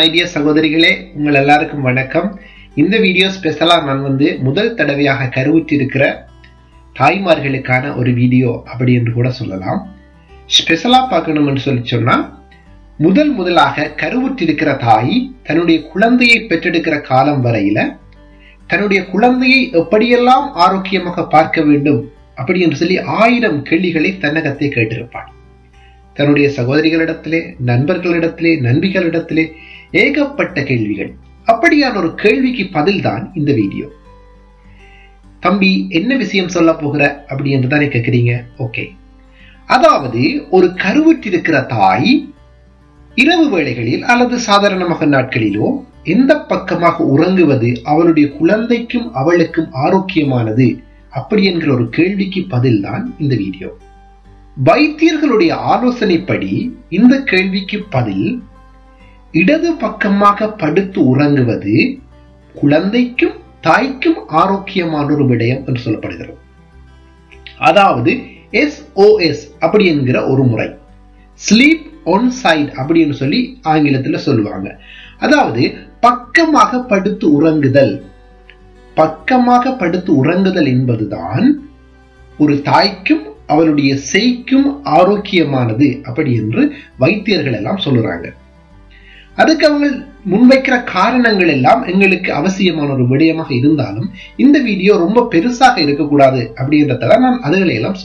My dear சகோதரிகளே உங்கள் எல்லாருக்கும் வணக்கம். இந்த வீடியோ ஸ்பெஷலாக நான் வந்து முதல் தடவையாக கருவுற்றிருக்கிற தாய்மார்களுக்கான ஒரு வீடியோ அப்படி என்று கூட சொல்லலாம். ஸ்பெஷலாக பார்க்கணும்னு சொல்லி சொன்னால் முதல் முதலாக கருவுற்றிருக்கிற தாய் தன்னுடைய குழந்தையை பெற்றெடுக்கிற காலம் வரையில தன்னுடைய குழந்தையை எப்படியெல்லாம் ஆரோக்கியமாக பார்க்க வேண்டும் அப்படி என்று சொல்லி ஆயிரம் கேள்விகளை தன்னகத்தை கேட்டிருப்பாள். தன்னுடைய சகோதரிகளிடத்திலே நண்பர்களிடத்திலே நண்பிகளிடத்திலே ஏகப்பட்ட கேள்விகள். அப்படியான ஒரு கேள்விக்கு பதில்தான் இந்த வீடியோ. தம்பி என்ன விஷயம் சொல்ல போகிற? அப்படி என்று தானே கேட்குறீங்க? ஓகே. அதாவது ஒரு கருவுற்றிருக்கிற தாய் இரவு வேளைகளில் அல்லது சாதாரணமாக நாட்களிலோ எந்த பக்கமாக உறங்குவது அவளுடைய குழந்தைக்கும் அவளுக்கும் ஆரோக்கியமானது? அப்படி என்கிற ஒரு கேள்விக்கு பதில்தான் இந்த வீடியோ. வைத்தியர்களுடைய ஆலோசனைப்படி இந்த கேள்விக்கு பதில் இடது பக்கமாக படுத்து உறங்குவது குழந்தைக்கும் தாய்க்கும் ஆரோக்கியமான ஒரு விடயம் என்று சொல்லப்படுகிறது. அதாவது எஸ்ஓஎஸ் அப்படி என்கிற ஒரு முறை. ஸ்லீப் ஒன் சைட் அப்படின்னு சொல்லி ஆங்கிலத்தில் சொல்லுவாங்க. அதாவது பக்கமாக படுத்து உறங்குதல். பக்கமாக படுத்து உறங்குதல் என்பதுதான் ஒரு தாய்க்கும் அவளுடைய செய்க்கும் ஆரோக்கியமானது அப்படி என்று வைத்தியர்கள் எல்லாம் சொல்லுறாங்க. அதுக்கு அவங்க முன்வைக்கிற காரணங்கள் எல்லாம் எங்களுக்கு அவசியமான ஒரு விடயமாக இருந்தாலும் இந்த வீடியோ ரொம்ப பெருசாக இருக்கக்கூடாது அப்படின்றதால நான் அதுகளை எல்லாம்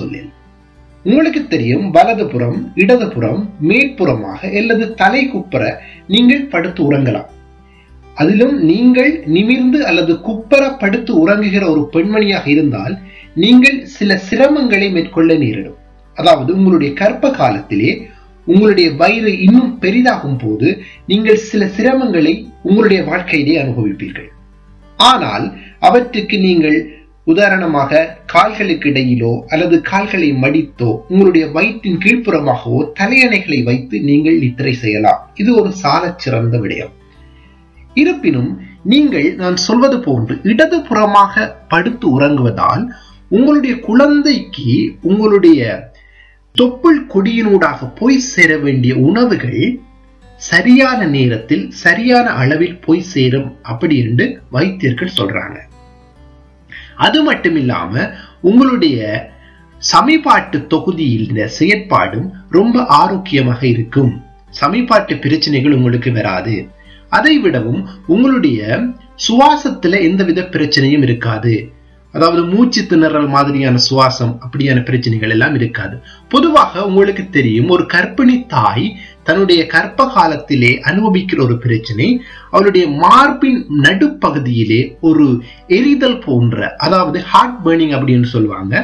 உங்களுக்கு தெரியும் வலதுபுறம் இடதுபுறம் மேற்புறமாக அல்லது தலை குப்புற நீங்கள் படுத்து உறங்கலாம். அதிலும் நீங்கள் நிமிர்ந்து அல்லது குப்பர படுத்து உறங்குகிற ஒரு பெண்மணியாக இருந்தால் நீங்கள் சில சிரமங்களை மேற்கொள்ள நேரிடும். அதாவது உங்களுடைய கற்ப காலத்திலே உங்களுடைய வயிறு இன்னும் பெரிதாகும் போது நீங்கள் சில சிரமங்களை உங்களுடைய வாழ்க்கையிலே அனுபவிப்பீர்கள். ஆனால் அவற்றுக்கு நீங்கள் உதாரணமாக கால்களுக்கு இடையிலோ அல்லது கால்களை மடித்தோ உங்களுடைய வயிற்றின் கீழ்ப்புறமாகவோ தலையணைகளை வைத்து நீங்கள் நித்திரை செய்யலாம். இது ஒரு சால சிறந்த விடயம். இருப்பினும் நீங்கள் நான் சொல்வது போன்று இடதுபுறமாக படுத்து உறங்குவதால் உங்களுடைய குழந்தைக்கு உங்களுடைய தொப்புள் கொடியினூடாக போய் சேர வேண்டிய உணவுகள் சரியான நேரத்தில் சரியான அளவில் போய் சேரும் அப்படி என்று வைத்தியர்கள் சொல்றாங்க. அது மட்டும் இல்லாம உங்களுடைய சமீபாட்டு தொகுதியில் செயற்பாடும் ரொம்ப ஆரோக்கியமாக இருக்கும். சமீபாட்டு பிரச்சனைகள் உங்களுக்கு வராது. அதை விடவும் உங்களுடைய சுவாசத்துல எந்தவித பிரச்சனையும் இருக்காது. அதாவது மூச்சு திணறல் மாதிரியான சுவாசம் அப்படியான பிரச்சனைகள் எல்லாம் இருக்காது. பொதுவாக உங்களுக்கு தெரியும் ஒரு கர்ப்பிணி தாய் தன்னுடைய கர்ப்ப காலத்திலே அனுபவிக்கிற ஒரு பிரச்சனை அவளுடைய மார்பின் நடுப்பகுதியிலே ஒரு எரிதல் போன்ற அதாவது ஹார்ட் பேர்னிங் அப்படின்னு சொல்லுவாங்க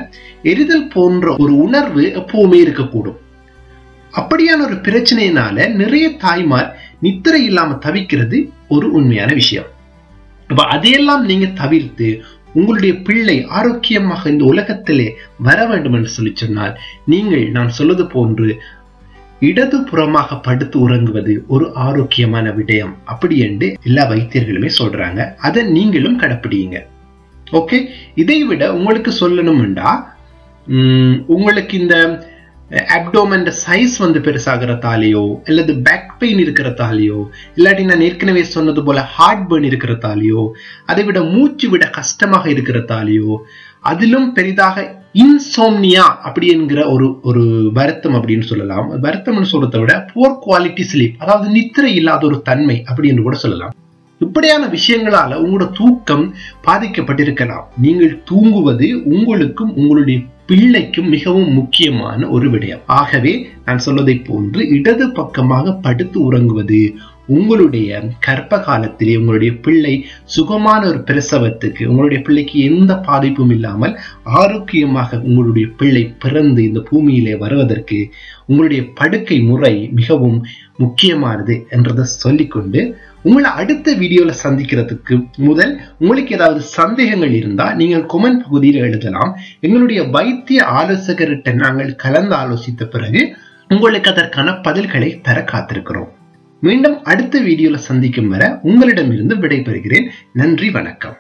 எரிதல் போன்ற ஒரு உணர்வு எப்பவுமே இருக்கக்கூடும். அப்படியான ஒரு பிரச்சனையினால நிறைய தாய்மார் நித்திரை இல்லாம தவிக்கிறது ஒரு உண்மையான விஷயம். அப்ப அதையெல்லாம் நீங்க தவிர்த்து உங்களுடைய பிள்ளை ஆரோக்கியமாக இந்த உலகத்திலே வர வேண்டும் என்று சொல்லி சொன்னால் நீங்கள் நான் சொல்வது போன்று இடது புறமாக படுத்து உறங்குவது ஒரு ஆரோக்கியமான விடயம். அப்படி என்று எல்லா வைத்தியர்களுமே சொல்றாங்க. அதை நீங்களும் கடைப்பிடிங்க ஓகே இதை விட உங்களுக்கு சொல்லணும்டா உங்களுக்கு இந்த அப்டோமன் சைஸ் வந்து பெருசாகிறதாலேயோ அல்லது பேக் பெயின் இருக்கிறதாலேயோ இல்லாட்டி நான் ஏற்கனவே சொன்னது போல ஹார்ட் பேர்ன் இருக்கிறதாலேயோ அதை விட மூச்சு விட கஷ்டமாக இருக்கிறதாலேயோ அதிலும் பெரிதாக இன்சோம்னியா அப்படி என்கிற ஒரு ஒரு வருத்தம் அப்படின்னு சொல்லலாம். வருத்தம்னு சொல்றதை விட போர் குவாலிட்டி ஸ்லீப் அதாவது நித்திரை இல்லாத ஒரு தன்மை அப்படி என்று கூட சொல்லலாம். இப்படியான விஷயங்களால உங்களோட தூக்கம் பாதிக்கப்பட்டிருக்கலாம். நீங்கள் தூங்குவது உங்களுக்கும் உங்களுடைய பிள்ளைக்கும் மிகவும் முக்கியமான ஒரு விடயம். ஆகவே நான் சொல்வதை போன்று இடது பக்கமாக படுத்து உறங்குவது உங்களுடைய கர்ப்ப காலத்திலே உங்களுடைய பிள்ளை சுகமான ஒரு பிரசவத்துக்கு உங்களுடைய பிள்ளைக்கு எந்த பாதிப்பும் இல்லாமல் ஆரோக்கியமாக உங்களுடைய பிள்ளை பிறந்து இந்த பூமியிலே வருவதற்கு உங்களுடைய படுக்கை முறை மிகவும் முக்கியமானது என்றதை சொல்லிக்கொண்டு உங்களை அடுத்த வீடியோவில் சந்திக்கிறதுக்கு முதல் உங்களுக்கு ஏதாவது சந்தேகங்கள் இருந்தால் நீங்கள் கொமெண்ட் பகுதியில் எழுதலாம். எங்களுடைய வைத்திய ஆலோசகர்கிட்ட நாங்கள் கலந்து ஆலோசித்த பிறகு உங்களுக்கு அதற்கான பதில்களை தர காத்திருக்கிறோம். மீண்டும் அடுத்த வீடியோல சந்திக்கும் வரை உங்களிடமிருந்து விடைபெறுகிறேன். நன்றி வணக்கம்.